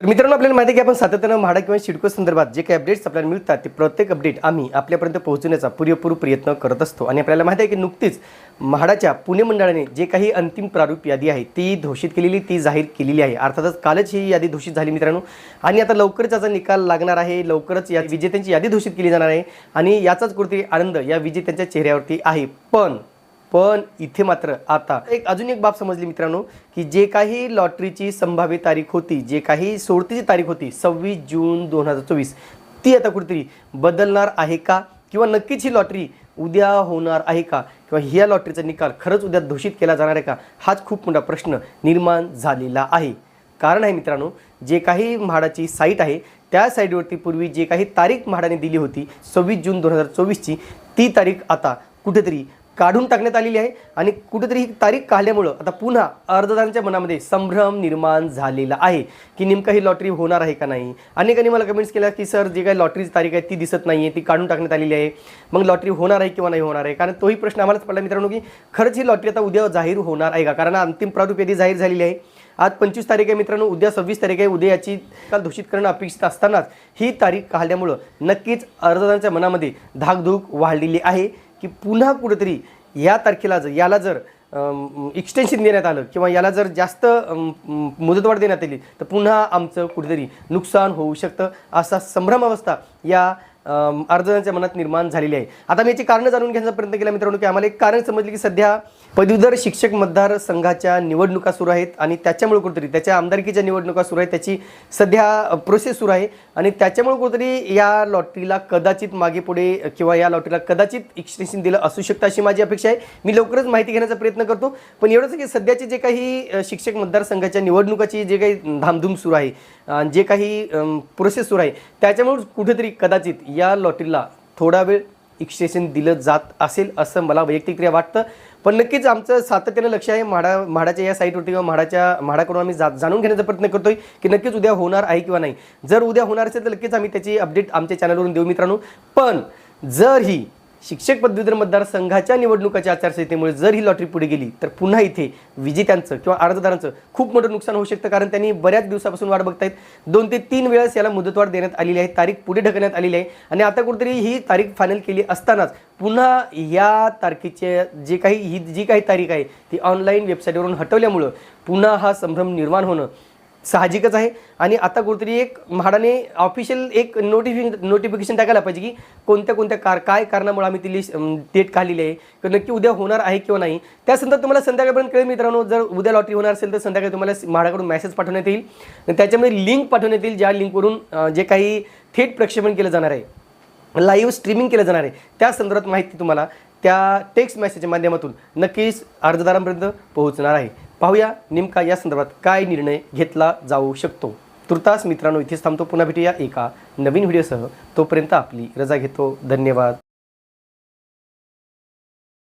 तर मित्रांनो आपल्याला माहिती आहे की आपण सातत्यानं म्हाडा किंवा शिडको संदर्भात जे काही अपडेट्स आपल्याला मिळतात ते प्रत्येक अपडेट आम्ही आपल्यापर्यंत पोहोचवण्याचा पुरेपूर प्रयत्न करत असतो. आणि आपल्याला माहिती आहे की नुकतीच म्हाडाच्या पुणे मंडळाने जे काही अंतिम प्रारूप यादी आहे ती घोषित केलेली ती जाहीर केलेली आहे. अर्थातच कालच ही यादी घोषित झाली मित्रांनो. आणि आता लवकरच याचा निकाल लागणार आहे. लवकरच या विजेत्यांची यादी घोषित केली जाणार आहे. आणि याचाच कुठेतरी आनंद या विजेत्यांच्या चेहऱ्यावरती आहे. पण पण इथे मात्र आता एक अजून एक बाब समजली मित्रांनो की जे काही लॉटरीची संभाव्य तारीख होती जे काही सोडतीची तारीख होती सव्वीस जून दोन हजार चोवीस ती आता कुठेतरी बदलणार आहे का? किंवा नक्कीच ही लॉटरी उद्या होणार आहे का? किंवा ह्या लॉटरीचा निकाल खरंच उद्या घोषित केला जाणार आहे का? हाच खूप मोठा प्रश्न निर्माण झालेला आहे. कारण आहे मित्रांनो जे काही म्हाडाची साईट आहे त्या साईटवरती पूर्वी जे काही तारीख म्हाडाने दिली होती सव्वीस जून दोन हजार चोवीसची ती तारीख आता कुठेतरी काढून टाकण्यात आलेली आहे. आणि कुठेतरी ही तारीख काढल्यामुळं आता पुन्हा अर्जदारांच्या मनामध्ये संभ्रम निर्माण झालेला आहे. की नेमकं ही लॉटरी होणार आहे का नाही? अनेकांनी मला कमेंट्स केल्या की सर जे काही लॉटरीची तारीख आहे ती दिसत नाही आहे ती काढून टाकण्यात आलेली आहे. मग लॉटरी होणार आहे किंवा नाही होणार आहे? कारण तोही प्रश्न आम्हालाच पडला मित्रांनो की खरंच ही लॉटरी आता उद्या जाहीर होणार आहे का? कारण अंतिम प्रारूप यादी जाहीर झालेली आहे. आज पंचवीस तारीख आहे मित्रांनो उद्या सव्वीस तारीख आहे. उद्या याची काल घोषित करणं अपेक्षित असतानाच ही तारीख काढल्यामुळं नक्कीच अर्जदारांच्या मनामध्ये धाकधूक वाढलेली आहे. की पुन्हा कुठेतरी ह्या तारखेला जर याला जर एक्सटेन्शन देण्यात आलं किंवा याला जर जास्त मुदतवाढ देण्यात आली तर पुन्हा आमचं कुठेतरी नुकसान होऊ शकतं. असा संभ्रम अवस्था या अर्जदारांच्या मनात निर्माण झालेली आहे. आता मी याची कारणं जाणून घेण्याचा प्रयत्न केला मित्रांनो की आम्हाला एक कारण समजले की सध्या पदवीधर शिक्षक मतदार संघाच्या निवडणुका सुरू आहेत आणि त्याच्यामुळे कुठेतरी त्याच्या आमदारकीच्या निवडणुका सुरू आहेत त्याची सध्या प्रोसेस सुरू आहे आणि त्याच्यामुळे कुठेतरी या लॉटरीला कदाचित मागे पुढे किंवा या लॉटरीला कदाचित एक्सटेन्शन दिलं असू शकतं अशी माझी अपेक्षा आहे. मी लवकरच माहिती घेण्याचा प्रयत्न करतो. पण एवढंच की सध्याचे जे काही शिक्षक मतदारसंघाच्या निवडणुकाची जे काही धामधूम सुरू आहे जे काही प्रोसेस सुरू आहे त्याच्यामुळे कुठेतरी कदाचित या लॉटरीला थोडा वेळ एक्सटेशन दिलं जात असेल असं मला वैयक्तिकरित्या वाटतं. पण नक्कीच आमचं सातत्यानं लक्ष आहे. म्हाडा म्हाडाच्या या साईटवरती किंवा म्हाडाच्या म्हाडाकडून आम्ही जा जाणून घेण्याचा प्रयत्न करतोय की नक्कीच उद्या होणार आहे किंवा नाही. जर उद्या होणार असेल तर नक्कीच आम्ही त्याची अपडेट आमच्या चॅनलवरून देऊ मित्रांनो. पण जर ही शिक्षक पदवीधर मतदारसंघाच्या निवडणुकाच्या आचारसंहितेमुळे जर ही लॉटरी पुढे गेली तर पुन्हा इथे विजेत्यांचं किंवा अर्जदारांचं खूप मोठं नुकसान होऊ शकतं कारण त्यांनी बऱ्याच दिवसापासून वाट बघतायत. दोन ते तीन वेळेस याला मुदतवाढ देण्यात आलेली आहे तारीख पुढे ढकलण्यात आलेली आहे. आणि आता कुठेतरी ही तारीख फायनल केली असतानाच पुन्हा या तारखेचे जे काही ही जी काही तारीख आहे ती ऑनलाईन वेबसाईटवरून हटवल्यामुळं पुन्हा हा संभ्रम निर्माण होणं साहजिकच आहे. आणि आता कुठेतरी एक म्हाडाने ऑफिशियल एक नोटिफि नोटिफिकेशन टाकायला पाहिजे की कोणत्या कोणत्या कार काय कारणामुळे आम्ही ती लिस्ट डेट काढलेली आहे. किंवा नक्की उद्या होणार आहे किंवा नाही. त्या संदर्भात तुम्हाला संध्याकाळपर्यंत कळेल मित्रांनो जर उद्या लॉटरी होणार असेल तर संध्याकाळी तुम्हाला म्हाडाकडून मेसेज पाठवण्यात येईल. त्याच्यामध्ये लिंक पाठवण्यात येईल ज्या लिंकवरून जे काही थेट प्रक्षेपण केलं जाणार आहे. लाईव्ह स्ट्रीमिंग केलं जाणार आहे. त्या संदर्भात माहिती तुम्हाला त्या टेक्स्ट मेसेजच्या माध्यमातून नक्कीच अर्जदारांपर्यंत पोहोचणार आहे. पाहूया नेमका या संदर्भात काय निर्णय घेतला जाऊ शकतो. तुर्तास मित्रांनो इथेच थांबतो. पुन्हा भेटूया एका नवीन व्हिडिओसह. तोपर्यंत आपली रजा घेतो. धन्यवाद.